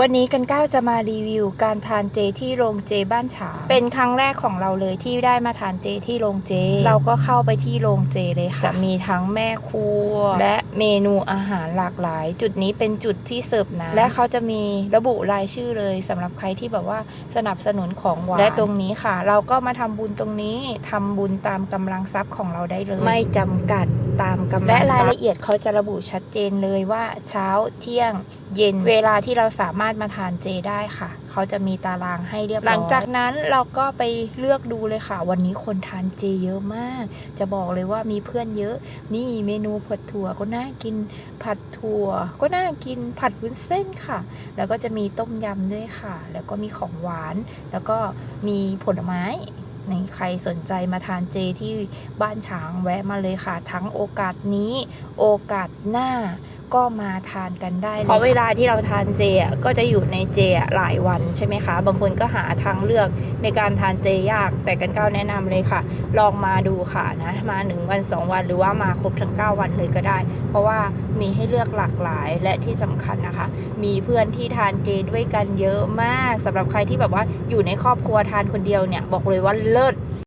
วันนี้กันก้าวจะมารีวิวการทานเจที่โรงเจบ้านฉางเป็นครั้งแรกของเราเลยที่ได้มาทานเจที่โรงเจ เราก็เข้าไปที่โรงเจเลยค่ะ จะมีทั้งแม่ครัว และเมนูอาหารหลากหลาย จุดนี้เป็นจุดที่เสิร์ฟน้ำและเขาจะมีระบุรายชื่อเลยสำหรับใครที่แบบว่าสนับสนุนของหวานและตรงนี้ค่ะ เราก็มาทำบุญตรงนี้ทำบุญตามกำลังทรัพย์ของเราได้เลย ไม่จำกัดตามกำลังและรายละเอียดเขาจะระบุชัดเจนเลยว่าเช้าเที่ยงเย็นเวลาที่เราสามารถมาทานเจได้ค่ะ เขาจะมีตารางให้เรียบร้อยหลังจากนั้นเราก็ไปเลือกดูเลยค่ะ วันนี้คนทานเจเยอะมาก จะบอกเลยว่ามีเพื่อนเยอะ นี่เมนูผัดถั่วก็น่ากิน ผัดถั่ว ก็น่ากินผัดวุ้นเส้นค่ะ แล้วก็จะมีต้มยำด้วยค่ะ แล้วก็มีของหวาน แล้วก็มีผลไม้ในใครสนใจมาทานเจที่บ้านฉางแวะมาเลยค่ะ ทั้งโอกาสนี้ โอกาสหน้า ก็มาทานกันได้เลยเพราะเวลาที่เราทานเจอะก็จะอยู่ในเจอะหลายวันใช่ไหมคะ บางคนก็หาทางเลือกในการทานเจยาก แต่กันก้าวแนะนำเลยค่ะ ลองมาดูค่ะนะมาหนึ่งวันสองวันหรือว่ามาครบทั้ง 9 วันเลยก็ได้ เพราะว่ามีให้เลือกหลากหลายและที่สำคัญนะคะ มีเพื่อนที่ทานเจด้วยกันเยอะมากสำหรับใครที่แบบว่าอยู่ในครอบครัวทานคนเดียวเนี่ยบอกเลยว่าเลิศ